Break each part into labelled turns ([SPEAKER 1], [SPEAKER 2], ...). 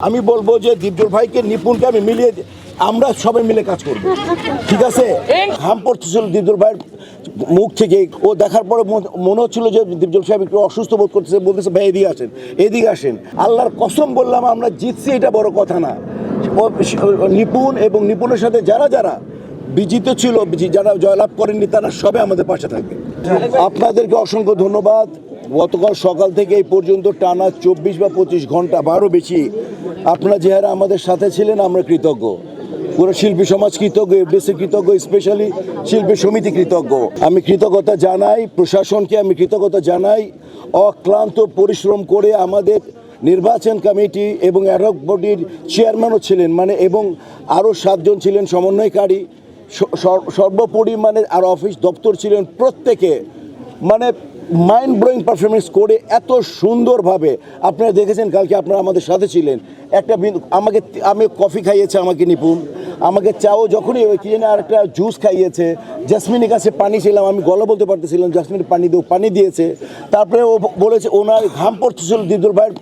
[SPEAKER 1] আমি বলব যে দীপজল ভাইকে নিপুণকে আমি মিলিয়ে আমরা সবাই মিলে কাজ করব। ঠিক আছে? ঘাম পড়তেছিল দীপজল ভাইয়ের মুখ থেকে। ও দেখার পরে মন- মনে হচ্ছিল যে দীপজল সাহেব একটু অসুস্থ বোধ করতেছে বলতেছে ভাই এদিকে আসেন এদিকে আসেন। আল্লাহর কসম বললাম আমরা জিতছি এটা বড় কথা না। নিপুণ এবং নিপুণের সাথে যারা যারা বিজিত ছিল যারা জয়লাভ করেননি তারা সবে আমাদের পাশে থাকবে। আপনাদেরকে অসংখ্য ধন্যবাদ। গতকাল সকাল থেকে এই পর্যন্ত টানা চব্বিশ বা পঁচিশ ঘণ্টা বারো বেশি আপনারা যে হারে আমাদের সাথে ছিলেন, আমরা কৃতজ্ঞ। পুরো শিল্পী সমাজ কৃতজ্ঞ, এফডিসি কৃতজ্ঞ, স্পেশালি শিল্পী সমিতি কৃতজ্ঞ। আমি কৃতজ্ঞতা জানাই, প্রশাসনকে আমি কৃতজ্ঞতা জানাই, অক্লান্ত পরিশ্রম করে আমাদের নির্বাচন কমিটি এবং অ্যাডক বডির চেয়ারম্যানও ছিলেন মানে এবং আরও সাতজন ছিলেন সমন্বয়কারী। সর্বোপরি মানে আর অফিস দপ্তর ছিলেন প্রত্যেকে। মানে মাইন্ড ব্লোয়িং পারফরমেন্স করে এত সুন্দরভাবে আপনারা দেখেছেন কালকে আপনারা আমাদের সাথে ছিলেন। একটা বিন্দু আমাকে আমি কফি খাইয়েছে আমাকে, নিপুণ। আমাকে চাও যখনই, ওই কি জানি আর একটা জুস খাইয়েছে। জাসমিনের কাছে পানি ছিলাম আমি গলা বলতে পারতেছিলাম জাসমিন পানি দিও, পানি দিয়েছে। তারপরে ও বলেছে, ওনার ঘাম পড়তেছিল, দিদুর ভাইয়ের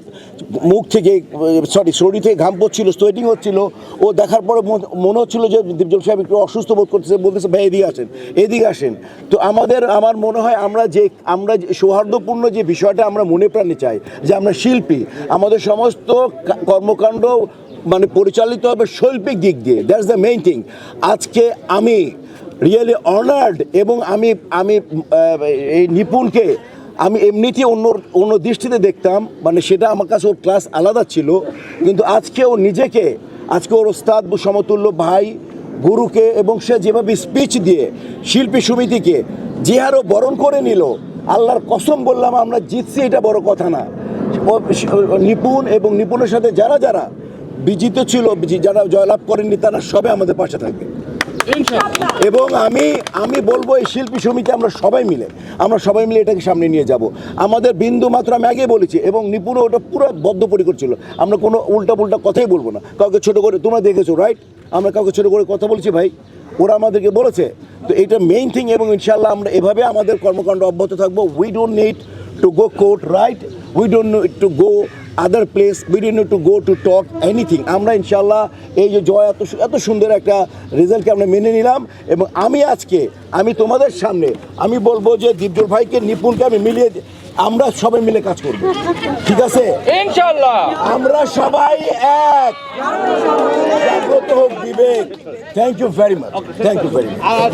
[SPEAKER 1] মুখ থেকে সরি শরীর থেকে ঘাম পড়ছিল সোয়েটিং হচ্ছিল। ও দেখার পরে মন- হচ্ছিল যে দীপজল সাহেব একটু অসুস্থ বোধ করতেছে, বলতেছে, ভাই, এদিকে আসেন এদিকে আসেন। তো আমাদের, আমার মনে হয় আমরা যে, আমরা সৌহার্দ্যপূর্ণ যে বিষয়টা আমরা মনে প্রাণে চাই, যে আমরা শিল্পী, আমাদের সমস্ত কর্মকাণ্ড মানে পরিচালিত হবে শৈল্পিক দিক দিয়ে দ্যাটস দ্য মেইন থিং আজকে আমি রিয়েলি অনার্ড এবং আমি আমি এই নিপুণকে আমি এমনিতে অন্য অন্য দৃষ্টিতে দেখতাম মানে সেটা আমার কাছে ওর ক্লাস আলাদা ছিল, কিন্তু আজকে ও নিজেকে, আজকে ওর ওস্তাদ সমতুল্য ভাই, গুরুকে এবং সে যেভাবে স্পিচ দিয়ে শিল্পী সমিতিকে যে হারও বরণ করে নিল, আল্লাহর কসম বললাম আমরা জিতছি এটা বড় কথা না। নিপুণ এবং নিপুণের সাথে যারা যারা বিজিত ছিল বিজি- যারা জয়লাভ করেননি তারা সবে আমাদের পাশে থাকবে। এবং আমি আমি বলব এই শিল্পী সমিতি আমরা সবাই মিলে আমরা সবাই মিলে এটাকে সামনে নিয়ে যাব। আমাদের বিন্দু মাত্র আমি আগে বলেছি এবং নিপুণ ওটা পুরো বদ্ধপরিকর ছিল। আমরা কোনো উল্টা পুল্টা কথাই বলব না। কাউকে ছোট করে তোমরা দেখেছ রাইট আমরা কাউকে ছোট করে কথা বলছি ভাই। ওরা আমাদেরকে বলেছে। তো এটা মেইন থিং এবং ইনশাল্লাহ আমরা এভাবে আমাদের কর্মকাণ্ড অব্যাহত থাকব। We don't need to go court right we don't need to go other place we don't need to go to talk anything আমরা ইনশাল্লাহ এই যে জয় এত এত সুন্দর একটা রেজাল্টকে আমরা মেনে নিলাম এবং আমি আজকে আমি তোমাদের সামনে আমি বলব যে দীপজল ভাইকে নিপুণকে আমি মিলিয়ে আমরা সবাই মিলে কাজ করব। ঠিক আছে?
[SPEAKER 2] ইনশাল্লাহ
[SPEAKER 1] আমরা সবাই এক। জাগ্রত হোক বিবেক। Thank you very much thank you very much